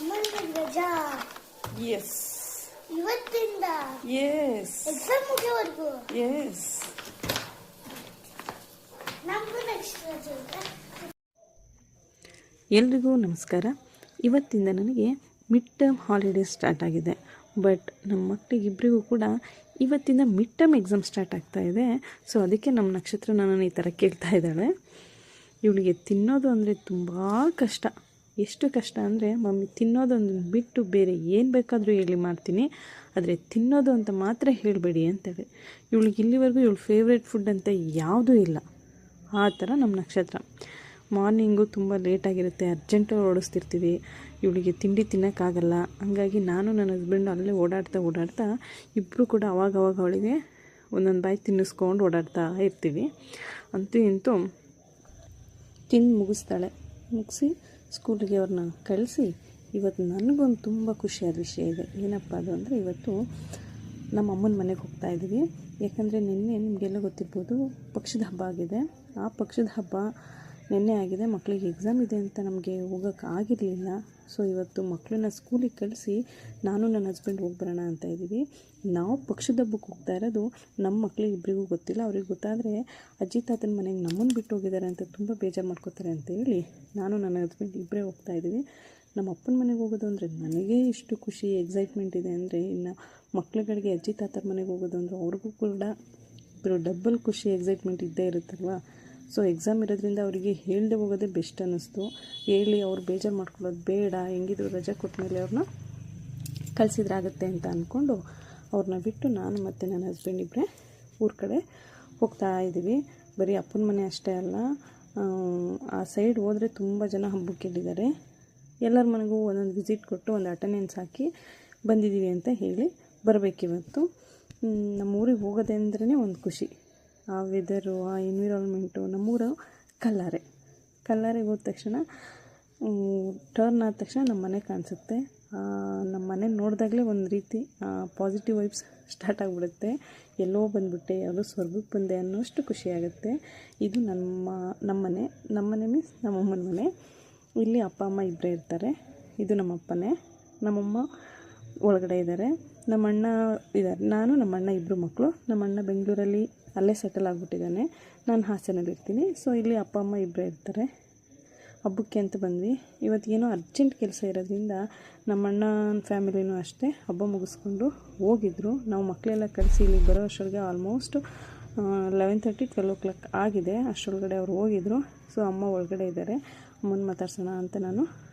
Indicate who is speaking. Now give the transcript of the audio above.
Speaker 1: ಅಮ್ಮನಿಗೆ ರಜಾ
Speaker 2: ಎಸ್
Speaker 1: ಇವತ್ತಿಂದ
Speaker 2: ಎಸ್
Speaker 1: ಎಕ್ಸಾಮ್ ಮುಗಿಯೋವರೆಗೂ.
Speaker 2: ಎಸ್
Speaker 1: ನಮ್ದು ನೆಕ್ಸ್ಟ್ ರಜೆ
Speaker 2: ಎಲ್ರಿಗೂ ನಮಸ್ಕಾರ. ಇವತ್ತಿಂದ ನನಗೆ ಮಿಡ್ ಟರ್ಮ್ ಹಾಲಿಡೇ ಸ್ಟಾರ್ಟ್ ಆಗಿದೆ. ಬಟ್ ನಮ್ಮ ಮಕ್ಕಳಿಗಿಬ್ಬರಿಗೂ ಕೂಡ ಇವತ್ತಿಂದ ಮಿಡ್ ಟರ್ಮ್ ಎಕ್ಸಾಮ್ ಸ್ಟಾರ್ಟ್ ಆಗ್ತಾ ಇದೆ. ಸೊ ಅದಕ್ಕೆ ನಮ್ಮ ನಕ್ಷತ್ರ ನನ್ನನ್ನು ಈ ಥರ ಕೇಳ್ತಾ ಇದ್ದಾಳೆ. ಇವಳಿಗೆ ತಿನ್ನೋದು ಅಂದರೆ ತುಂಬ ಕಷ್ಟ. ಎಷ್ಟು ಕಷ್ಟ ಅಂದರೆ, ಮಮ್ಮಿ ತಿನ್ನೋದೊಂದು ಬಿಟ್ಟು ಬೇರೆ ಏನು ಬೇಕಾದರೂ ಹೇಳಿ ಮಾಡ್ತೀನಿ, ಆದರೆ ತಿನ್ನೋದು ಅಂತ ಮಾತ್ರ ಹೇಳಬೇಡಿ ಅಂತೇಳಿ. ಇವಳಿಗೆ ಇಲ್ಲಿವರೆಗೂ ಇವಳು ಫೇವ್ರೇಟ್ ಫುಡ್ ಅಂತ ಯಾವುದೂ ಇಲ್ಲ. ಆ ಥರ ನಮ್ಮ ನಕ್ಷತ್ರ. ಮಾರ್ನಿಂಗು ತುಂಬ ಲೇಟಾಗಿರುತ್ತೆ ಅರ್ಜೆಂಟು ಓಡಿಸ್ತಿರ್ತೀವಿ. ಇವಳಿಗೆ ತಿಂಡಿ ತಿನ್ನೋಕ್ಕಾಗಲ್ಲ. ಹಂಗಾಗಿ ನಾನು ನನ್ನ ಹಸ್ಬೆಂಡು ಅಲ್ಲೇ ಓಡಾಡ್ತಾ ಓಡಾಡ್ತಾ ಇಬ್ಬರು ಕೂಡ ಅವಾಗ ಅವಾಗ ಅವಳಿಗೆ ಒಂದೊಂದು ಬಾಯಿ ತಿನ್ನಿಸ್ಕೊಂಡು ಓಡಾಡ್ತಾ ಇರ್ತೀವಿ. ಅಂತೂ ಇಂತೂ ತಿಂದು ಮುಗಿಸ್ತಾಳೆ. ಮುಗಿಸಿ ಸ್ಕೂಲಿಗೆ ಅವ್ರನ್ನ ಕಳಿಸಿ, ಇವತ್ತು ನನಗೊಂದು ತುಂಬ ಖುಷಿಯಾದ ವಿಷಯ ಇದೆ. ಏನಪ್ಪ ಅದು ಅಂದರೆ, ಇವತ್ತು ನಮ್ಮ ಅಮ್ಮನ ಮನೆಗೆ ಹೋಗ್ತಾ ಇದ್ದೀವಿ. ಯಾಕಂದರೆ ನಿನ್ನೆ ನಿಮಗೆಲ್ಲ ಗೊತ್ತಿರ್ಬೋದು, ಪಕ್ಷದ ಹಬ್ಬ ಆಗಿದೆ. ಆ ಪಕ್ಷದ ಹಬ್ಬ ನಿನ್ನೆ ಆಗಿದೆ. ಮಕ್ಕಳಿಗೆ ಎಕ್ಸಾಮ್ ಇದೆ ಅಂತ ನಮಗೆ ಹೋಗೋಕ್ಕೆ ಆಗಿರಲಿಲ್ಲ. ಸೊ ಇವತ್ತು ಮಕ್ಕಳನ್ನ ಸ್ಕೂಲಿಗೆ ಕಳಿಸಿ ನಾನು ನನ್ನ ಹಸ್ಬೆಂಡ್ ಹೋಗಿ ಬರೋಣ ಅಂತ ಇದ್ದೀವಿ. ನಾವು ಪಕ್ಷದ ಹಬ್ಬಕ್ಕೆ ಹೋಗ್ತಾ ಇರೋದು ನಮ್ಮ ಮಕ್ಕಳಿಗೆ ಇಬ್ಬರಿಗೂ ಗೊತ್ತಿಲ್ಲ. ಅವ್ರಿಗೆ ಗೊತ್ತಾದರೆ ಅಜ್ಜಿ, ತಾತನ ಮನೆಗೆ ನಮ್ಮನ್ನು ಬಿಟ್ಟು ಹೋಗಿದ್ದಾರೆ ಅಂತ ತುಂಬ ಬೇಜಾರು ಮಾಡ್ಕೋತಾರೆ ಅಂತ ಹೇಳಿ ನಾನು ನನ್ನ ಹಸ್ಬೆಂಡ್ ಇಬ್ಬರೇ ಹೋಗ್ತಾ ಇದ್ದೀವಿ. ನಮ್ಮ ಅಪ್ಪನ ಮನೆಗೆ ಹೋಗೋದು ಅಂದರೆ ನನಗೆ ಇಷ್ಟು ಖುಷಿ ಎಕ್ಸೈಟ್ಮೆಂಟ್ ಇದೆ ಅಂದರೆ ಇನ್ನು ಮಕ್ಳುಗಳಿಗೆ ಅಜ್ಜಿ, ತಾತರ ಮನೆಗೆ ಹೋಗೋದು ಅಂದರೆ ಅವ್ರಿಗೂ ಕೂಡ ಇಬ್ಬರು ಡಬ್ಬಲ್ ಖುಷಿ ಎಕ್ಸೈಟ್ಮೆಂಟ್ ಇದ್ದೇ ಇರುತ್ತಲ್ವ? ಸೊ ಎಕ್ಸಾಮ್ ಇರೋದ್ರಿಂದ ಅವರಿಗೆ ಹೇಳದೆ ಹೋಗೋದೇ ಬೆಸ್ಟ್ ಅನ್ನಿಸ್ತು. ಹೇಳಿ ಅವ್ರು ಬೇಜಾರು ಮಾಡ್ಕೊಳ್ಳೋದು ಬೇಡ ಹೆಂಗಿದ್ರು ರಜೆ ಕೊಟ್ಟ ಮೇಲೆ ಅವ್ರನ್ನ ಕಳಿಸಿದ್ರಾಗತ್ತೆ ಅಂತ ಅಂದ್ಕೊಂಡು ಅವ್ರನ್ನ ಬಿಟ್ಟು ನಾನು ಮತ್ತು ನನ್ನ ಹಸ್ಬೆಂಡ್ ಇಬ್ಬರೇ ಊರ ಕಡೆ ಹೋಗ್ತಾ ಇದ್ದೀವಿ. ಬರೀ ಅಪ್ಪನ ಮನೆ ಅಷ್ಟೇ ಅಲ್ಲ ಆ, ಸೈಡ್ ಹೋದರೆ ತುಂಬ ಜನ ಹಬ್ಬಕ್ಕೆ ಇದ್ದಿದ್ದಾರೆ ಎಲ್ಲರ ಮನೆಗೂ ಒಂದೊಂದು ವಿಸಿಟ್ ಕೊಟ್ಟು ಒಂದು ಅಟೆಂಡೆನ್ಸ್ ಹಾಕಿ ಬಂದಿದ್ದೀವಿ ಅಂತ ಹೇಳಿ ಬರಬೇಕಿವತ್ತು. ನಮ್ಮ ಊರಿಗೆ ಹೋಗೋದೆ ಅಂದ್ರೇ ಒಂದು ಖುಷಿ. ಆ ವೆದರು ಆ ಎನ್ವಿರಾನ್ಮೆಂಟು ನಮ್ಮೂರು ಕಲ್ಲಾರೆ. ಕಲ್ಲಾರೆಗೆ ಹೋದ ತಕ್ಷಣ ಟರ್ನ್ ಆದ ತಕ್ಷಣ ನಮ್ಮ ಮನೆ ಕಾಣಿಸುತ್ತೆ. ನಮ್ಮ ಮನೆ ನೋಡಿದಾಗಲೇ ಒಂದು ರೀತಿ ಪಾಸಿಟಿವ್ ವೈಬ್ಸ್ ಸ್ಟಾರ್ಟ್ ಆಗಿಬಿಡುತ್ತೆ. ಎಲ್ಲೋ ಬಂದುಬಿಟ್ಟೆ ಯಾವುದೋ ಸ್ವರ್ಗಕ್ಕೆ ಬಂದೆ ಅನ್ನೋಷ್ಟು ಖುಷಿಯಾಗುತ್ತೆ ಇದು ನಮ್ಮ ನಮ್ಮನೆ ನಮ್ಮನೆ ಮೀನ್ಸ್ ನಮ್ಮಮ್ಮನ ಮನೆ. ಇಲ್ಲಿ ಅಪ್ಪ, ಅಮ್ಮ ಇಬ್ಬರೇ ಇರ್ತಾರೆ. ಇದು ನಮ್ಮ ಅಪ್ಪನೇ. ನಮ್ಮಮ್ಮ ಒಳಗಡೆ ಇದ್ದಾರೆ ನಮ್ಮ ಅಣ್ಣ ಇದ್ದಾರೆ ನಾನು ನಮ್ಮಣ್ಣ ಇಬ್ಬರು ಮಕ್ಕಳು ನಮ್ಮ ಅಣ್ಣ ಬೆಂಗಳೂರಲ್ಲಿ ಅಲ್ಲೇ ಸೆಟಲ್ ಆಗಿಬಿಟ್ಟಿದ್ದಾನೆ. ನಾನು ಹಾಸನಲ್ಲಿ ಇರ್ತೀನಿ. ಸೊ ಇಲ್ಲಿ ಅಪ್ಪ, ಅಮ್ಮ ಇಬ್ಬರೇ ಇರ್ತಾರೆ. ಹಬ್ಬಕ್ಕೆ ಅಂತ ಬಂದ್ವಿ. ಇವತ್ತಿಗೇನೋ ಅರ್ಜೆಂಟ್ ಕೆಲಸ ಇರೋದ್ರಿಂದ ನಮ್ಮ ಅಣ್ಣನ ಫ್ಯಾಮಿಲಿನೂ ಅಷ್ಟೇ ಹಬ್ಬ ಮುಗಿಸ್ಕೊಂಡು ಹೋಗಿದ್ರು. ನಾವು ಮಕ್ಕಳೆಲ್ಲ ಕಳಿಸಿ ಇಲ್ಲಿಗೆ ಬರೋ ಅಷ್ಟೊಳಗೆ almost eleven thirty twelve o'clock ಆಗಿದೆ. ಅಷ್ಟರೊಳಗಡೆ ಅವ್ರು ಹೋಗಿದ್ರು. ಸೊ ಅಮ್ಮ ಒಳಗಡೆ ಇದ್ದಾರೆ. ಅಮ್ಮನ ಮಾತಾಡ್ಸೋಣ ಅಂತ ನಾನು